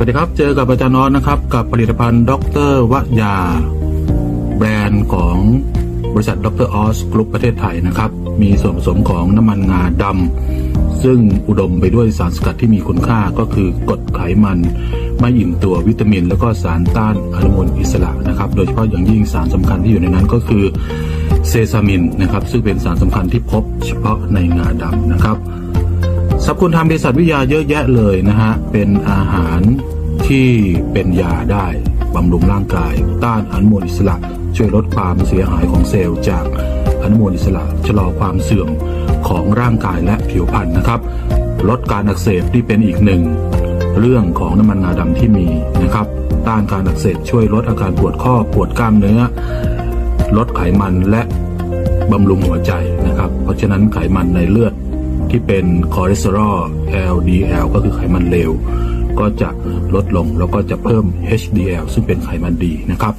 สวัสดีครับ เจอกับอาจารย์นอตนะครับ กับผลิตภัณฑ์ด็อกเตอร์วยา แบรนด์ของบริษัทด็อกเตอร์ออสกรุ๊ปประเทศไทยนะครับ มีส่วนผสมของน้ำมันงาดำซึ่งอุดมไปด้วยสารสกัดที่มีคุณค่าก็คือกรดไขมันไม่อิ่มตัววิตามิน แล้วก็สารต้านอนุมูลอิสระนะครับ โดยเฉพาะอย่างยิ่งสารสำคัญที่อยู่ในนั้นก็คือเซซามินนะครับ ซึ่งเป็นสารสำคัญที่พบเฉพาะในงาดำนะครับสรรพคุณทางเภสัชวิทยาเยอะแยะเลยนะฮะ เป็นอาหาร ที่เป็นยาได้บำรุงร่างกาย ต้านอนุมูลอิสระ ช่วยลดความเสียหายของเซลล์จากอนุมูลอิสระชะลอความเสื่อมของร่างกายและผิวพรรณนะครับ ลดการอักเสบที่เป็นอีกหนึ่ง เรื่องของน้ำมันงาดำที่มีนะครับ ต้านการอักเสบช่วยลดอาการปวดข้อปวดกล้ามเนื้อ ลดไขมันและบำรุงหัวใจนะครับ เพราะฉะนั้นไขมันในเลือดที่เป็นคอเลสเตอรอล LDL ก็คือไขมันเลว ก็จะลดลงแล้วก็จะเพิ่ม HDL ซึ่งเป็นไขมันดีนะครับ